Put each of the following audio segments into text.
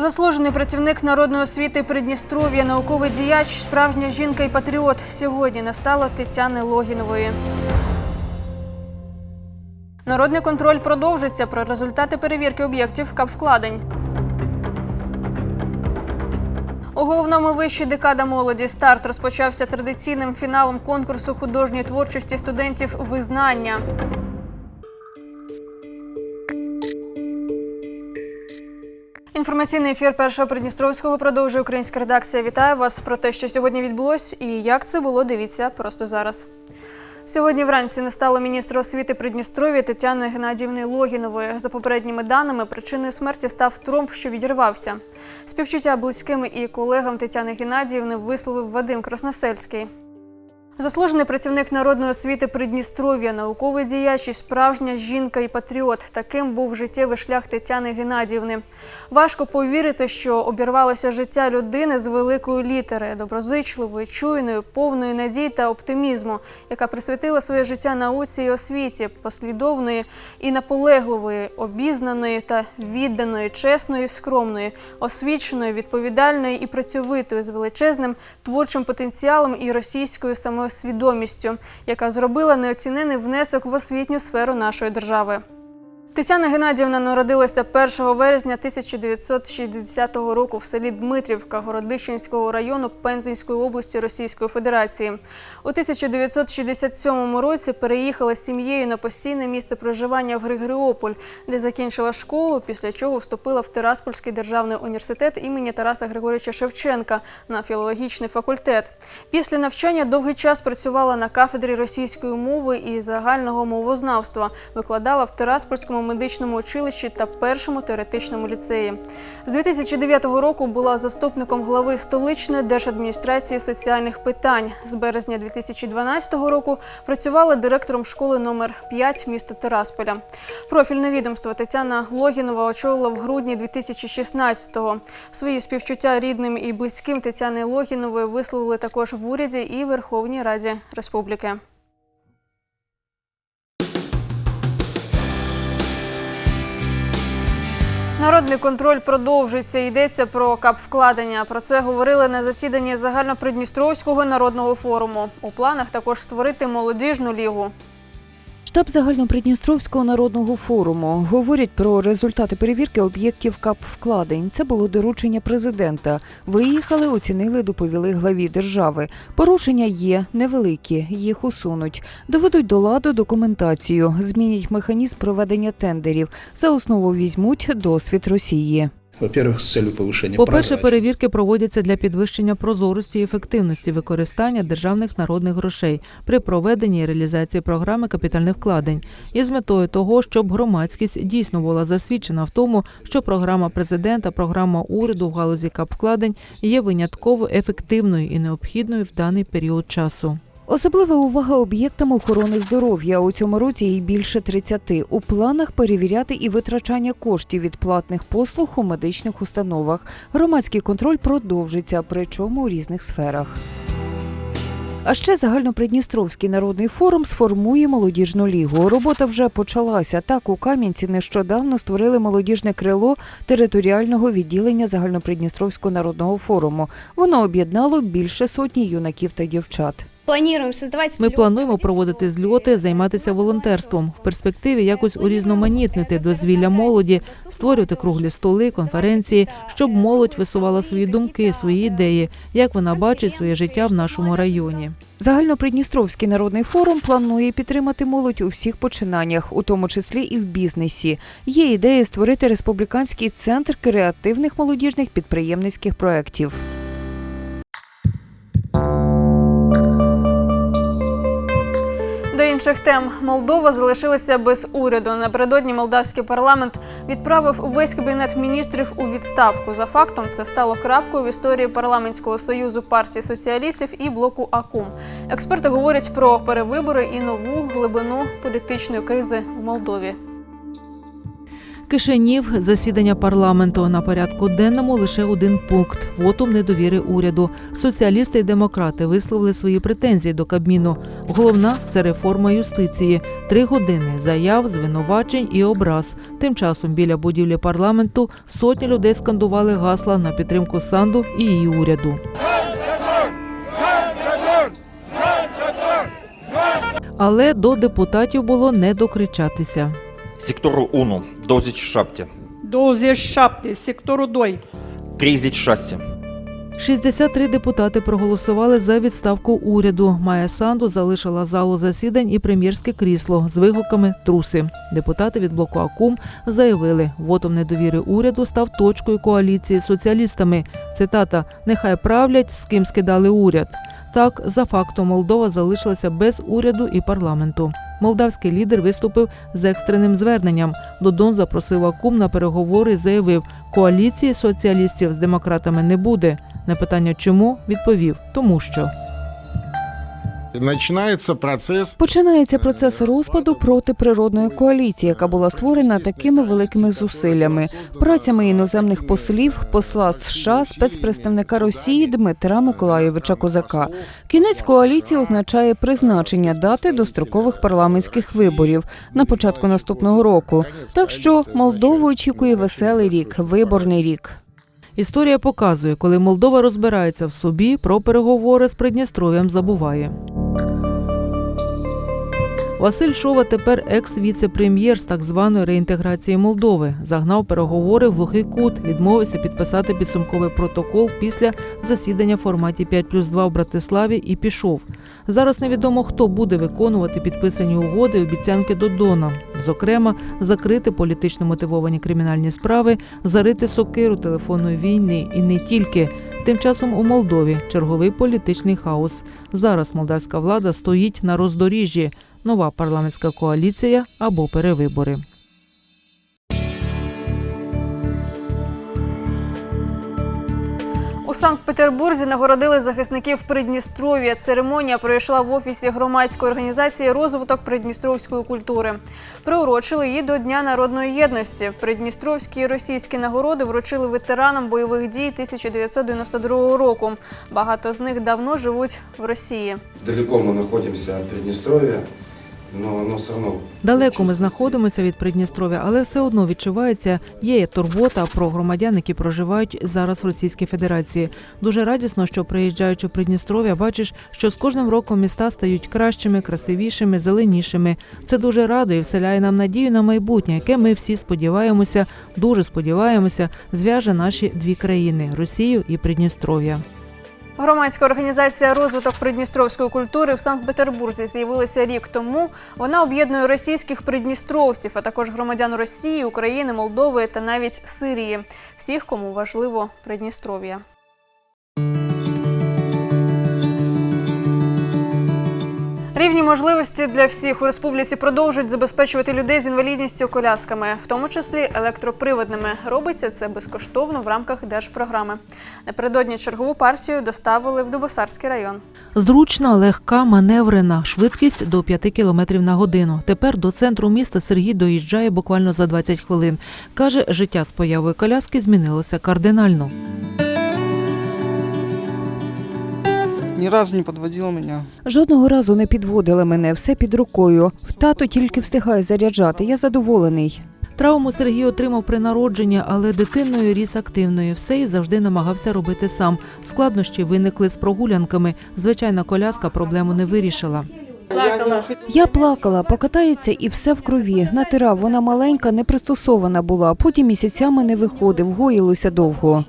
Заслужений працівник народної освіти Придністров'я, науковий діяч, справжня жінка і патріот. Сьогодні настало Тетяни Логінової. Народний контроль продовжиться про результати перевірки об'єктів капвкладень. У головному виші декада молоді старт розпочався традиційним фіналом конкурсу художньої творчості студентів визнання. Інформаційний ефір першого Придністровського продовжує українська редакція. Вітаю вас про те, що сьогодні відбулось і як це було. Дивіться просто зараз. Сьогодні вранці не стало міністра освіти Придністров'я Тетяни Геннадіївни Логінової. За попередніми даними, причиною смерті став тромб, що відірвався. Співчуття близьким і колегам Тетяни Геннадіївни висловив Вадим Красносельський. Заслужений працівник народної освіти Придністров'я, науковий діяч справжня жінка і патріот. Таким був життєвий шлях Тетяни Геннадіївни. Важко повірити, що обірвалося життя людини з великої літери, доброзичливої, чуйної, повної надій та оптимізму, яка присвятила своє життя науці і освіті, послідовної і наполегливої, обізнаної та відданої, чесної, і скромної, освіченої, відповідальної і працьовитої з величезним творчим потенціалом і російською самосвідомістю, яка зробила неоцінений внесок в освітню сферу нашої держави. Тетяна Геннадіївна народилася 1 вересня 1960 року в селі Дмитрівка Городищенського району Пензенської області Російської Федерації. У 1967 році переїхала з сім'єю на постійне місце проживання в Григоріополь, де закінчила школу, після чого вступила в Тираспольський державний університет імені Тараса Григорьовича Шевченка на філологічний факультет. Після навчання довгий час працювала на кафедрі російської мови і загального мовознавства, викладала в Тираспольському медичному училищі та першому теоретичному ліцеї. З 2009 року була заступником глави столичної держадміністрації соціальних питань. З березня 2012 року працювала директором школи номер 5 міста Тирасполя. Профільне відомство Тетяна Логінова очолила в грудні 2016-го. Свої співчуття рідним і близьким Тетяни Логінової висловили також в уряді і Верховній Раді Республіки. Народний контроль продовжується. Йдеться про капвкладення. Про це говорили на засіданні загальнопридністровського народного форуму. У планах також створити молодіжну лігу. Штаб загальнопридністровського народного форуму говорять про результати перевірки об'єктів КАП вкладень. Це було доручення президента. Виїхали, оцінили, доповіли главі держави. Порушення є невеликі, їх усунуть. Доведуть до ладу документацію, змінять механізм проведення тендерів. За основу візьмуть досвід Росії. Во-первых, с целью повышения По-перше, перевірки проводяться для підвищення прозорості і ефективності використання державних народних грошей при проведенні і реалізації програми капітальних вкладень і з метою того, щоб громадськість дійсно була засвідчена в тому, що програма президента, програма уряду в галузі капвкладень є винятково ефективною і необхідною в даний період часу. Особлива увага об'єктам охорони здоров'я. У цьому році їх більше 30. У планах перевіряти і витрачання коштів від платних послуг у медичних установах. Громадський контроль продовжиться, причому у різних сферах. А ще загальнопридністровський народний форум сформує молодіжну лігу. Робота вже почалася. Так у Кам'янці нещодавно створили молодіжне крило територіального відділення загальнопридністровського народного форуму. Воно об'єднало більше сотні юнаків та дівчат. Плануємо создавати Ми плануємо проводити зльоти, займатися волонтерством в перспективі якось урізноманітнити дозвілля молоді, створювати круглі столи, конференції, щоб молодь висувала свої думки, свої ідеї, як вона бачить своє життя в нашому районі. Загальнопридністровський народний форум планує підтримати молодь у всіх починаннях, у тому числі і в бізнесі. Є ідея створити республіканський центр креативних молодіжних підприємницьких проєктів. Інших тем Молдова залишилася без уряду. Напередодні молдавський парламент відправив весь кабінет міністрів у відставку. За фактом це стало крапкою в історії парламентського союзу партії соціалістів і блоку АКУМ. Експерти говорять про перевибори і нову глибину політичної кризи в Молдові. Кишинів засідання парламенту на порядку денному лише один пункт вотум недовіри уряду. Соціалісти і демократи висловили свої претензії до Кабміну. Головна це реформа юстиції. Три години заяв, звинувачень і образ. Тим часом біля будівлі парламенту сотні людей скандували гасла на підтримку Санду і її уряду. Але до депутатів було не докричатися. Дозить шапті, Дозе шапти, сектору дой. трізіть шасі. 63 депутати проголосували за відставку уряду. Майя Санду залишила залу засідань і прем'єрське крісло з вигуками труси. Депутати від блоку АКУМ заявили, вотом недовіри уряду став точкою коаліції з соціалістами. Цитата: нехай правлять з ким скидали уряд. Так, за фактом Молдова залишилася без уряду і парламенту. Молдавський лідер виступив з екстреним зверненням. Додон запросив Акум на переговори заявив, коаліції соціалістів з демократами не буде. На питання чому відповів тому, що Починається процес Починається процес розпаду протиприродної коаліції, яка була створена такими великими зусиллями, працями іноземних послів, посла США, спецпредставника Росії Дмитра Миколайовича Козака. Кінець коаліції означає призначення дати дострокових парламентських виборів на початку наступного року. Так що Молдову очікує веселий рік, виборний рік. Історія показує, коли Молдова розбирається в собі, про переговори з Придністров'ям забуває. Василь Шова тепер екс-віце-прем'єр з так званої реінтеграції Молдови. Загнав переговори в глухий кут, відмовився підписати підсумковий протокол після засідання в форматі 5 плюс 2 в Братиславі і пішов. Зараз невідомо, хто буде виконувати підписані угоди і обіцянки Додона. Зокрема, закрити політично мотивовані кримінальні справи, зарити сокиру телефонної війни і не тільки. Тим часом у Молдові черговий політичний хаос. Зараз молдавська влада стоїть на роздоріжжі. Нова парламентська коаліція або перевибори. У Санкт-Петербурзі нагородили захисників Придністров'я. Церемонія пройшла в офісі громадської організації Розвиток придністровської культури. Приурочили її до Дня народної єдності. Придністровські і російські нагороди вручили ветеранам бойових дій 1992 року. Багато з них давно живуть в Росії. Далеко мы находимся от Приднестровья, но оно все равно... Далеко ми знаходимося від Придністров'я, але все одно відчувається, є турбота про громадян, які проживають зараз в Російській Федерації. Дуже радісно, що приїжджаючи в Придністров'я, бачиш, що з кожним роком міста стають кращими, красивішими, зеленішими. Це дуже радує і вселяє нам надію на майбутнє, яке ми всі сподіваємося, дуже сподіваємося, зв'яже наші дві країни Росію і Придністров'я. Громадська організація розвиток придністровської культури в Санкт-Петербурзі з'явилася рік тому. Вона об'єднує російських придністровців, а також громадян Росії, України, Молдови та навіть Сирії. Всіх, кому важливо Придністров'я. Рівні можливості для всіх у республіці продовжують забезпечувати людей з інвалідністю колясками, в тому числі електроприводними. Робиться це безкоштовно в рамках держпрограми. Напередодні чергову партію доставили в Дубосарський район. Зручна, легка, маневрена, швидкість до 5 км на годину. Тепер до центру міста Сергій доїжджає буквально за 20 хвилин. Каже, життя з появою коляски змінилося кардинально. Ни разу не подводил меня. Жодного разу не підводили мене, все під рукою. Тато тільки встигає заряджати. Я задоволений. Травму Сергій отримав при народженні, але дитиною ріс активною. Все і завжди намагався робити сам. Складнощі виникли з прогулянками. Звичайна коляска проблему не вирішила. Я плакала, покатається і все в крові. Натирав, вона маленька, не пристосована була. Потім місяцями не виходив, гоїлося довго.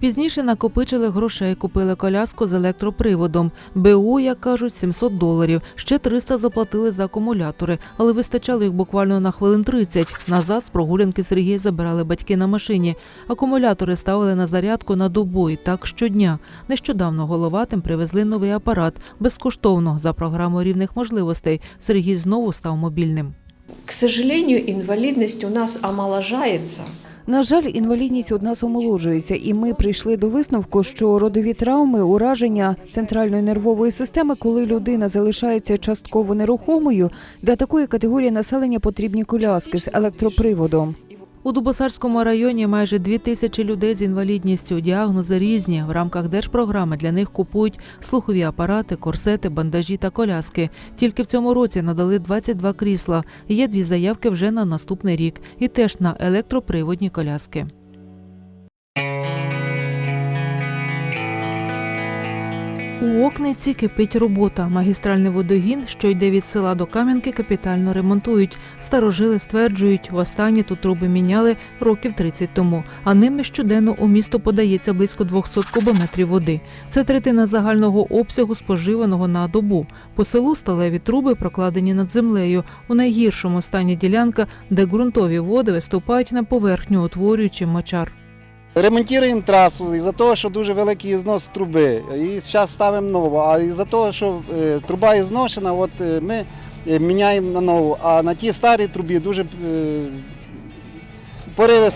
Пізніше накопичили грошей, купили коляску з електроприводом. БУ, як кажуть, 700 доларів. Ще 300 заплатили за акумулятори, але вистачало їх буквально на хвилин 30. Назад з прогулянки Сергія забирали батьки на машині. Акумулятори ставили на зарядку на добу і так щодня. Нещодавно головатим привезли новий апарат безкоштовно за програмою рівних можливостей. Сергій знову став мобільним. К сожалению, инвалидность у нас омоложается. На жаль, інвалідність у нас омолоджується, і ми прийшли до висновку, що родові травми, ураження центральної нервової системи, коли людина залишається частково нерухомою, для такої категорії населення потрібні коляски з електроприводом. У Дубосарському районі майже дві тисячі людей з інвалідністю. Діагнози різні. В рамках держпрограми для них купують слухові апарати, корсети, бандажі та коляски. Тільки в цьому році надали 22 крісла. Є дві заявки вже на наступний рік і теж на електроприводні коляски. У Окниці кипить робота. Магістральний водогін, що йде від села до Кам'янки, капітально ремонтують. Старожили стверджують, востаннє тут труби міняли років 30 тому, а ними щоденно у місто подається близько 200 кубометрів води. Це третина загального обсягу споживаного на добу. По селу сталеві труби прокладені над землею. У найгіршому стані ділянка, де ґрунтові води виступають на поверхню, утворюючи мочар. Ремонтуємо трасу із-за того, що дуже великий знос труби. І зараз ставимо нову. А із-за того, що е, труба зношена, от е, ми е, міняємо на нову. А на тій старій трубі дуже пориви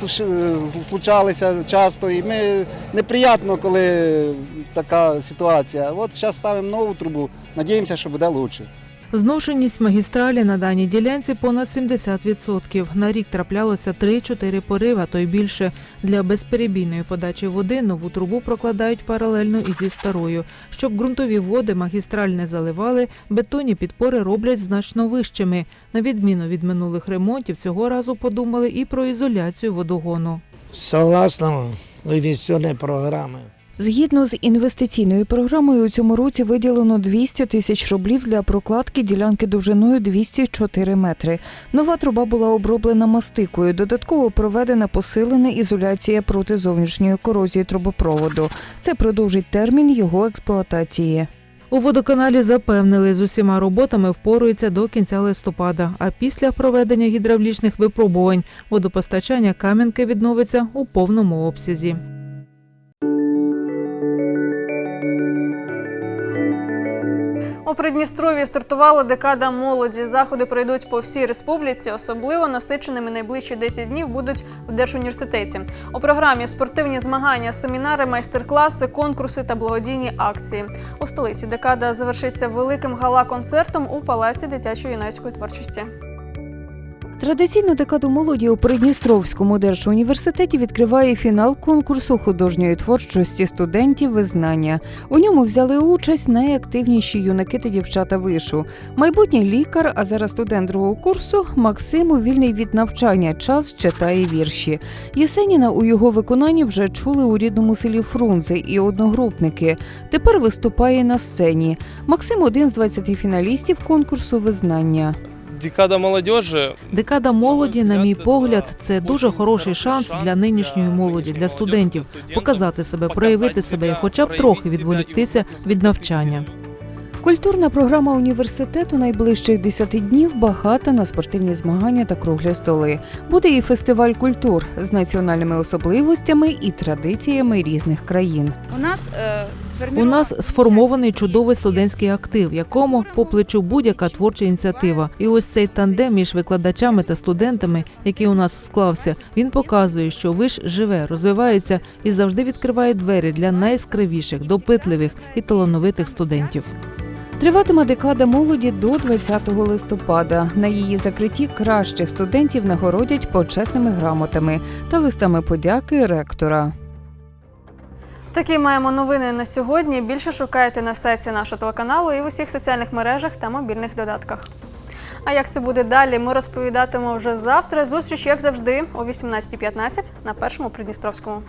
случалися часто. І ми неприємно, коли така ситуація. От зараз ставимо нову трубу, надіємося, що буде краще. Зношеність магістралі на даній ділянці понад 70%. На рік траплялося 3-4 пориви, а то й більше. Для безперебійної подачі води нову трубу прокладають паралельно ізі старою. Щоб ґрунтові води магістраль не заливали, бетонні підпори роблять значно вищими. На відміну від минулих ремонтів, цього разу подумали і про ізоляцію водогону. Согласно інвестиційної програми. Згідно з інвестиційною програмою, у цьому році виділено 200 тисяч рублів для прокладки ділянки довжиною 204 метри. Нова труба була оброблена мастикою. Додатково проведена посилена ізоляція проти зовнішньої корозії трубопроводу. Це продовжить термін його експлуатації. У водоканалі запевнили, з усіма роботами впоруються до кінця листопада. А після проведення гідравлічних випробувань водопостачання Кам'янки відновиться у повному обсязі. У Придністров'ї стартувала декада молоді. Заходи пройдуть по всій республіці. Особливо насиченими найближчі 10 днів будуть в Держуніверситеті. У програмі спортивні змагання, семінари, майстер-класи, конкурси та благодійні акції. У столиці декада завершиться великим гала-концертом у палаці дитячо-юнацької творчості. Традиційну декаду молоді у Придністровському держуніверситеті відкриває фінал конкурсу художньої творчості студентів визнання. У ньому взяли участь найактивніші юнаки та дівчата вишу. Майбутній лікар, а зараз студент другого курсу Максим у вільний від навчання час читає вірші. Єсеніна у його виконанні вже чули у рідному селі Фрунзе і одногрупники. Тепер виступає на сцені. Максим один з 20 фіналістів конкурсу визнання. Декада молодежи Декада молоді, на мій погляд, це дуже хороший шанс для нинішньої молоді, для студентів показати себе, проявити себе і хоча б трохи відволіктися від навчання. Культурна програма університету найближчих 10 днів багата на спортивні змагання та круглі столи. Буде і фестиваль культур з національними особливостями і традиціями різних країн. У нас е, У нас сформований чудовий студентський актив, якому по плечу будь-яка творча ініціатива. І ось цей тандем між викладачами та студентами, який у нас склався, він показує, що виш живе, розвивається і завжди відкриває двері для найяскравіших, допитливих і талановитих студентів. Триватиме декада молоді до 20 листопада. На її закритті кращих студентів нагородять почесними грамотами та листами подяки ректора. Такі маємо новини на сьогодні. Більше шукайте на сайті нашого телеканалу і в усіх соціальних мережах та мобільних додатках. А як це буде далі, ми розповідатимемо вже завтра. Зустріч, як завжди, о 18.15 на першому Придністровському.